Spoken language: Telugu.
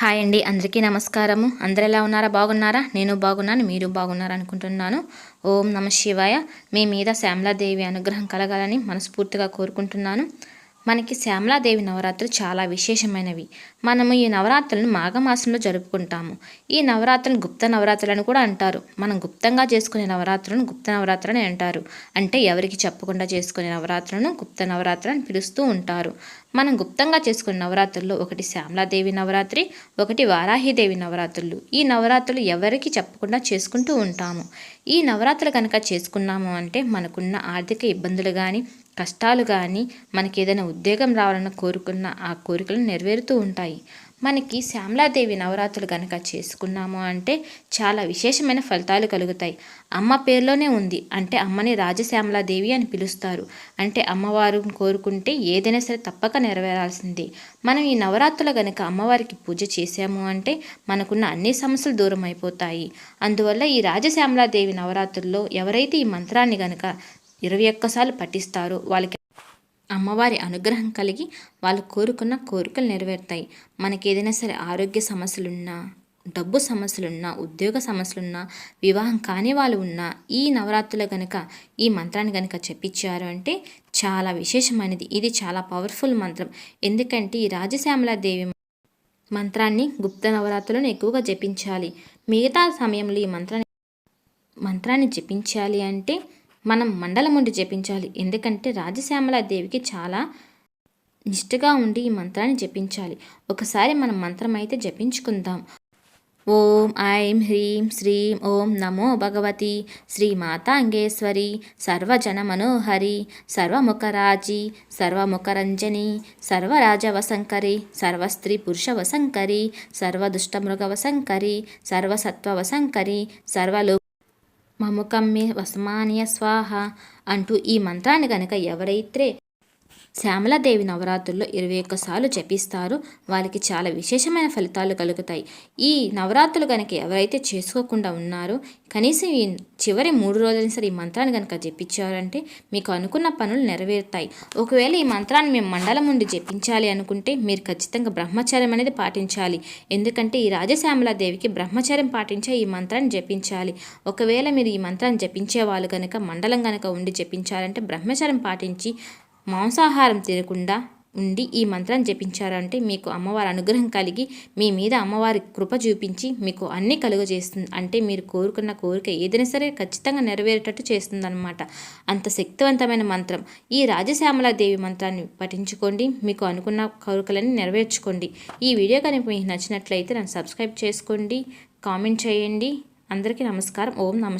హాయ్ అండి అందరికీ నమస్కారము. అందరు ఎలా ఉన్నారా? బాగున్నారా? నేను బాగున్నాను మీరు బాగున్నారనుకుంటున్నాను. ఓం నమ శివాయ. మీ మీద శ్యామలాదేవి అనుగ్రహం కలగాలని మనస్ఫూర్తిగా కోరుకుంటున్నాను. మనకి శ్యామలాదేవి నవరాత్రులు చాలా విశేషమైనవి. మనము ఈ నవరాత్రులను మాఘమాసంలో జరుపుకుంటాము. ఈ నవరాత్రులను గుప్త నవరాత్రులను కూడా అంటారు. మనం గుప్తంగా చేసుకునే నవరాత్రులను గుప్త నవరాత్రులని అంటారు. అంటే ఎవరికి చెప్పకుండా చేసుకునే నవరాత్రులను గుప్త నవరాత్రులను పిలుస్తూ ఉంటారు. మనం గుప్తంగా చేసుకునే నవరాత్రుల్లో ఒకటి శ్యామలాదేవి నవరాత్రి ఒకటి వారాహిదేవి నవరాత్రులు. ఈ నవరాత్రులు ఎవరికి చెప్పకుండా చేసుకుంటూ ఉంటాము. ఈ నవరాత్రులు కనుక చేసుకున్నాము అంటే మనకున్న ఆర్థిక ఇబ్బందులు కానీ కష్టాలు కానీ మనకి ఏదైనా ఉద్యోగం రావాలని కోరుకున్న ఆ కోరికలు నెరవేరుతూ ఉంటాయి. మనకి శ్యామలాదేవి నవరాత్రులు కనుక చేసుకున్నాము అంటే చాలా విశేషమైన ఫలితాలు కలుగుతాయి. అమ్మ పేరులోనే ఉంది. అంటే అమ్మని రాజశ్యామలాదేవి అని పిలుస్తారు. అంటే అమ్మవారు కోరుకుంటే ఏదైనా సరే తప్పక నెరవేరాల్సిందే. మనం ఈ నవరాత్రులు కనుక అమ్మవారికి పూజ చేశాము అంటే మనకున్న అన్ని సమస్యలు దూరం అయిపోతాయి అందువల్ల ఈ రాజశ్యామలాదేవి నవరాత్రుల్లో ఎవరైతే ఈ మంత్రాన్ని కనుక ఇరవై ఒక్కసార్లు పఠిస్తారు. వాళ్ళకి అమ్మవారి అనుగ్రహం కలిగి వాళ్ళు కోరుకున్న కోరికలు నెరవేరుతాయి. మనకి ఏదైనా సరే ఆరోగ్య సమస్యలున్నా డబ్బు సమస్యలున్నా ఉద్యోగ సమస్యలున్నా వివాహం కాని వాళ్ళు ఉన్నా ఈ నవరాత్రులు కనుక ఈ మంత్రాన్ని కనుక చెప్పించారు అంటే చాలా విశేషమైనది. ఇది చాలా పవర్ఫుల్ మంత్రం. ఎందుకంటే ఈ రాజశ్యామలాదేవి మంత్రాన్ని గుప్త నవరాత్రులను ఎక్కువగా జపించాలి. మిగతా సమయంలో ఈ మంత్రాన్ని మంత్రాన్ని జపించాలి అంటే మనం మండలం ఉండి జపించాలి. ఎందుకంటే రాజశ్యామల దేవికి చాలా నిష్ఠగా ఉండి ఈ మంత్రాన్ని జపించాలి. ఒకసారి మనం మంత్రం అయితే జపించుకుందాం. ఓం ఐం హ్రీం శ్రీం ఓం నమో భగవతి శ్రీ మాతాంగేశ్వరి సర్వజన మనోహరి సర్వముఖరాజి సర్వముఖరంజని సర్వరాజవశంకరి సర్వస్త్రీ పురుషవశంకరి సర్వదుష్టమృగవశంకరి సర్వసత్వవశంకరి సర్వలో మముకమ్మి వసమానియ స్వాహ అంటూ ఈ మంత్రాన్ని కనుక ఎవరైతే శ్యామలాదేవి నవరాత్రుల్లో ఇరవై ఒక్కసార్లు జపిస్తారు. వాళ్ళకి చాలా విశేషమైన ఫలితాలు కలుగుతాయి. ఈ నవరాత్రులు కనుక ఎవరైతే చేసుకోకుండా ఉన్నారో కనీసం ఈ చివరి మూడు రోజులైనా సరే ఈ మంత్రాన్ని కనుక జపించారంటే మీకు అనుకున్న పనులు నెరవేరుతాయి. ఒకవేళ ఈ మంత్రాన్ని మేము మండలం నుండి జపించాలి అనుకుంటే మీరు ఖచ్చితంగా బ్రహ్మచర్యం అనేది పాటించాలి. ఎందుకంటే ఈ రాజశ్యామలాదేవికి బ్రహ్మచర్యం పాటించే ఈ మంత్రాన్ని జపించాలి. ఒకవేళ మీరు ఈ మంత్రాన్ని జపించే వాళ్ళు కనుక మండలం కనుక ఉండి జపించాలంటే బ్రహ్మచర్యం పాటించి మాంసాహారం తినకుండా ఉండి ఈ మంత్రం జపించారంటే మీకు అమ్మవారి అనుగ్రహం కలిగి మీ మీద అమ్మవారి కృప చూపించి మీకు అన్నీ కలుగజేస్తుంది. అంటే మీరు కోరుకున్న కోరిక ఏదైనా సరే ఖచ్చితంగా నెరవేరేటట్టు చేస్తుందన్నమాట. అంత శక్తివంతమైన మంత్రం. ఈ రాజశ్యామలాదేవి మంత్రాన్ని పఠించుకోండి. మీకు అనుకున్న కోరికలన్నీ నెరవేర్చుకోండి. ఈ వీడియో కనుక మీకు నచ్చినట్లయితే నన్ను సబ్స్క్రైబ్ చేసుకోండి. కామెంట్ చేయండి. అందరికీ నమస్కారం. ఓం నమ